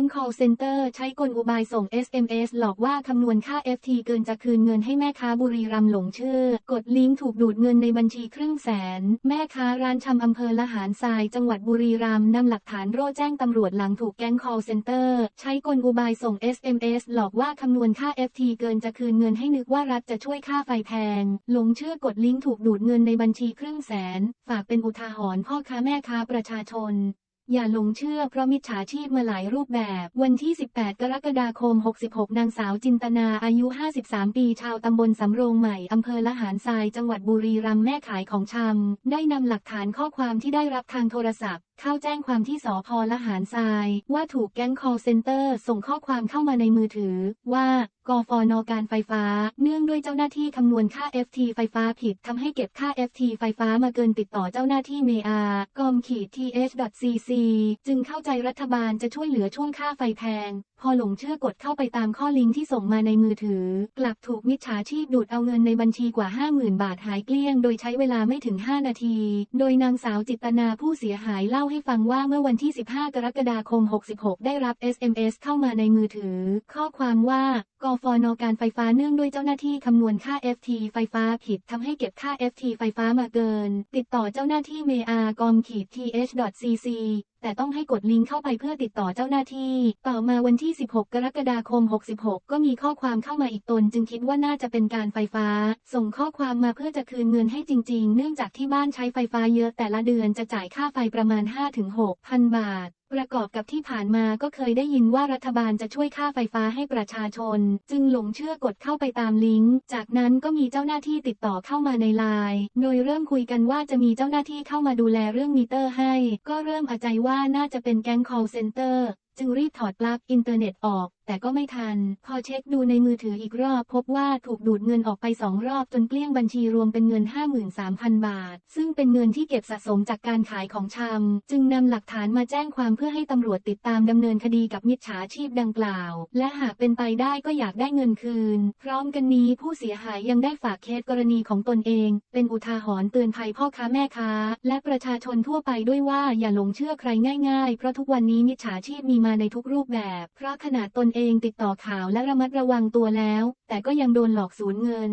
ง call center ใช้กลอุบายส่ง SMS หลอกว่าคำนวณค่า FT เกินจะคืนเงินให้แม่ค้าบุรีรัมย์หลงเชื่อ กดลิงก์ถูกดูดเงินในบัญชีครึ่งแสน แม่ค้าร้านชำอำเภอละหารทรายจังหวัดบุรีรัมย์นำหลักฐานโร่แจ้งตำรวจหลังถูกแก๊ง call center ใช้กลอุบายส่ง SMS หลอกว่าคำนวณค่า FT เกินจะคืนเงินให้นึกว่ารัฐจะช่วยค่าไฟแพง หลงเชื่อกดลิงก์ถูกดูดเงินในบัญชีครึ่งแสน ฝากเป็นอุทาหรณ์พ่อค้าแม่ค้าประชาชน อย่าหลงเชื่อเพราะมิจฉาชีพมาหลายรูปแบบ วันที่ 18 กรกฎาคม 66 นางสาวจินตนาอายุ 53 ปี ชาวตำบลสำโรงใหม่ อำเภอละหารทราย จังหวัดบุรีรัมย์แม่ขายของชำ ได้นำหลักฐานข้อความที่ได้รับทางโทรศัพท์ เข้าแจ้งความที่สพละหารทราย ว่าถูกแก๊ง call center ส่งข้อความเข้ามาในมือถือ ว่ากฟนการไฟฟ้า เนื่องด้วยเจ้าหน้าที่คำนวณค่า FT ไฟฟ้าผิดทำให้เก็บค่า FT ไฟฟ้ามาเกินติดต่อเจ้าหน้าที่เมอากอมขีด th.cc จึงเข้าใจรัฐบาลจะช่วยเหลือช่วงค่าไฟแพง พอหลงเชื่อกดเข้าไปตามข้อลิงก์ที่ส่งมาในมือถือ กลับถูกมิจฉาชีพดูดเอาเงินในบัญชีกว่า 50,000 บาทหายเกลี้ยง โดยใช้เวลาไม่ถึง 5 นาที โดยนางสาวจิตนาผู้เสียหายเล่าให้ฟังว่าเมื่อวันที่ 15 กรกฎาคม 66 ได้รับ SMS เข้ามาในมือถือ ข้อความว่ากฟนการไฟฟ้าเนื่องด้วยเจ้าหน้าที่คำนวณค่า FT ไฟฟ้าผิดทำให้เก็บค่า FT ไฟฟ้ามาเกิน ติดต่อเจ้าหน้าที่เมอากอมขีด th.cc แต่ต้องให้กดลิงก์เข้าไปเพื่อติดต่อเจ้าหน้าที่ ต่อมาวันที่ 16 กรกฎาคม 66 ก็มีข้อความเข้ามาอีกตน จึงคิดว่าน่าจะเป็นการไฟฟ้า ส่งข้อความมาเพื่อจะคืนเงินให้จริง ๆ เนื่องจากที่บ้านใช้ไฟฟ้าเยอะแต่ละเดือนจะจ่ายค่าไฟประมาณ 5-6 พันบาท ประกอบกับที่ผ่านมาก็เคยได้ยินว่ารัฐบาลจะช่วยค่าไฟฟ้าให้ประชาชน จึงหลงเชื่อกดเข้าไปตามลิงก์ จากนั้นก็มีเจ้าหน้าที่ติดต่อเข้ามาในไลน์โดยเริ่มคุยกันว่าจะมีเจ้าหน้าที่เข้ามาดูแลเรื่องมิเตอร์ให้ ก็เริ่มอาใจว่าน่าจะเป็นแก๊ง call center จึงรีบถอดปลั๊กอินเทอร์เน็ตออก แต่ก็ไม่ทัน พอเช็คดูในมือถืออีกรอบ พบว่าถูกดูดเงินออกไปสองรอบจนเกลี้ยงบัญชีรวมเป็นเงิน 53,000 บาท ซึ่งเป็นเงินที่เก็บสะสมจากการขายของชำจึงนำหลักฐานมาแจ้งความเพื่อให้ตำรวจติดตามดำเนินคดีกับมิจฉาชีพดังกล่าว และหากเป็นไปได้ก็อยากได้เงินคืน พร้อมกันนี้ผู้เสียหายยังได้ฝากเคสกรณีของตนเอง เป็นอุทาหรณ์เตือนภัยพ่อค้าแม่ค้า และประชาชนทั่วไปด้วยว่าอย่าหลงเชื่อใครง่ายๆ เพราะทุกวันนี้มิจฉาชีพมีมาในทุกรูปแบบ เพราะขนาดตนเองติดต่อข่าวและระมัดระวังตัวแล้ว แต่ก็ยังโดนหลอกสูญเงิน